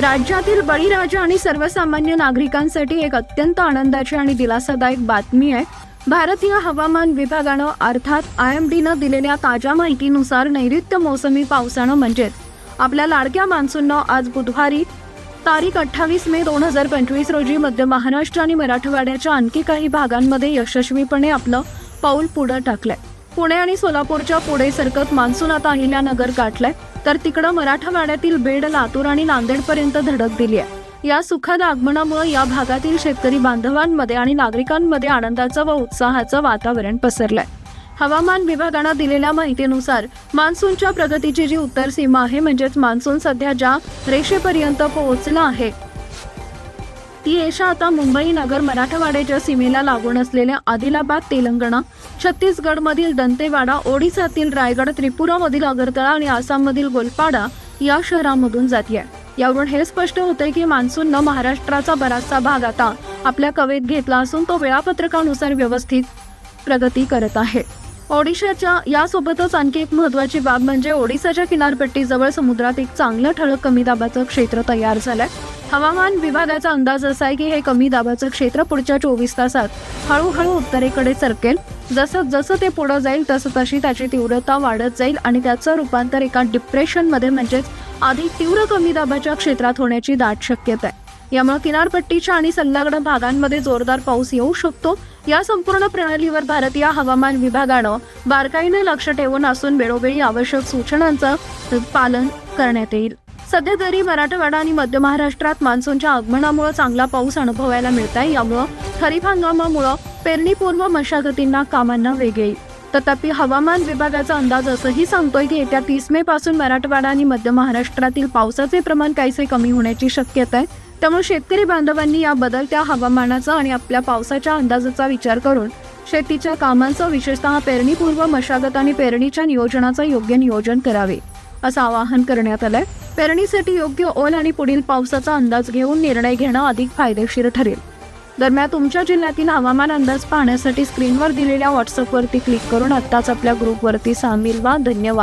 राज्यातील बळीराजा आणि सर्वसामान्य नागरिकांसाठी एक अत्यंत आनंदाची आणि दिलासादायक बातमी आहे. भारतीय हवामान विभागानं अर्थात आय एम डीनं दिलेल्या ताज्या माहितीनुसार नैऋत्य मोसमी पावसानं म्हणजेच आपल्या लाडक्या मान्सूननं आज बुधवारी तारीख अठ्ठावीस मे दोन हजार पंचवीस रोजी मध्य महाराष्ट्र आणि मराठवाड्याच्या आणखी काही भागांमध्ये यशस्वीपणे आपलं पाऊल पुढं टाकलंय. पुणे आणि सोलापूरच्या पुढे सरकत मान्सून आता अहिल्यानगर गाठलंय. तर तिकडं मराठवाड्यातील बेड लातूर आणि नांदेडपर्यंत धडक दिली आहे. या सुखद आगमनामुळे या भागातील शेतकरी बांधवांमध्ये आणि नागरिकांमध्ये आनंदाचं व उत्साहाचं वातावरण पसरलंय. हवामान विभागानं दिलेल्या माहितीनुसार मान्सूनच्या प्रगतीची जी उत्तर सीमा आहे म्हणजेच मान्सून सध्या ज्या रेषेपर्यंत पोहोचला आहे ती रेषा आता मुंबई नगर मराठवाड्याच्या सीमेला लागून असलेल्या आदिलाबाद तेलंगणा छत्तीसगडमधील दंतेवाडा ओडिसातील रायगड त्रिपुरामधील अगरतळा आणि आसाममधील गोलपाडा या शहरांमधून जाते यावरून हे स्पष्ट होते की मान्सूननं महाराष्ट्राचा बराचसा भाग आता आपल्या कवेत घेतला असून तो वेळापत्रकानुसार व्यवस्थित प्रगती करत आहे. ओडिशाच्या यासोबतच आणखी एक महत्वाची बाब म्हणजे ओडिसाच्या किनारपट्टीजवळ समुद्रात एक चांगलं ठळक कमी दाबाचं क्षेत्र तयार झालंय. हवामान विभागाचा अंदाज असा आहे की हे कमी दाबाचं क्षेत्र पुढच्या चोवीस तासात हळूहळू उत्तरेकडे सरकेल. जसं जसं ते पुढं जाईल तसं तशी त्याची तीव्रता वाढत जाईल आणि त्याचं रूपांतर एका डिप्रेशनमध्ये म्हणजेच अधिक तीव्र कमी दाबाच्या क्षेत्रात होण्याची दाट शक्यता आहे. यामुळे किनारपट्टीच्या आणि संलग्न भागांमध्ये जोरदार पाऊस येऊ शकतो. या संपूर्ण प्रणालीवर भारतीय हवामान विभागानं बारकाईने लक्ष ठेवून असून वेळोवेळी आवश्यक सूचनांचं पालन करण्यात येईल. सध्या तरी मराठवाडा आणि मध्य महाराष्ट्रात मान्सूनच्या आगमनामुळे चांगला पाऊस अनुभवायला मिळत आहे यामुळं खरीप हंगामामुळं पेरणीपूर्व मशागतींना कामांना वेग येईल. तथापि हवामान विभागाचा अंदाज असंही सांगतोय की येत्या तीस मे पासून मराठवाडा आणि मध्य महाराष्ट्रातील पावसाचे प्रमाण काहीसे कमी होण्याची शक्यता आहे. त्यामुळे शेतकरी बांधवांनी या बदलत्या हवामानाचा आणि आपल्या पावसाच्या अंदाजाचा विचार करून शेतीच्या कामांचं विशेषतः पेरणीपूर्व मशागत आणि पेरणीच्या नियोजनाचं योग्य नियोजन करावे असं आवाहन करण्यात आलं आहे पेरणीसाठी योग्य ओल आणि पुढील पावसाचा अंदाज घेऊन निर्णय घेणं अधिक फायदेशीर ठरेल. दरम्यान तुमच्या जिल्ह्यातील हवामान अंदाज पाहण्यासाठी स्क्रीनवर दिलेल्या व्हॉट्सअपवरती क्लिक करून आत्ताच आपल्या ग्रुपवरती सामील व्हा. धन्यवाद.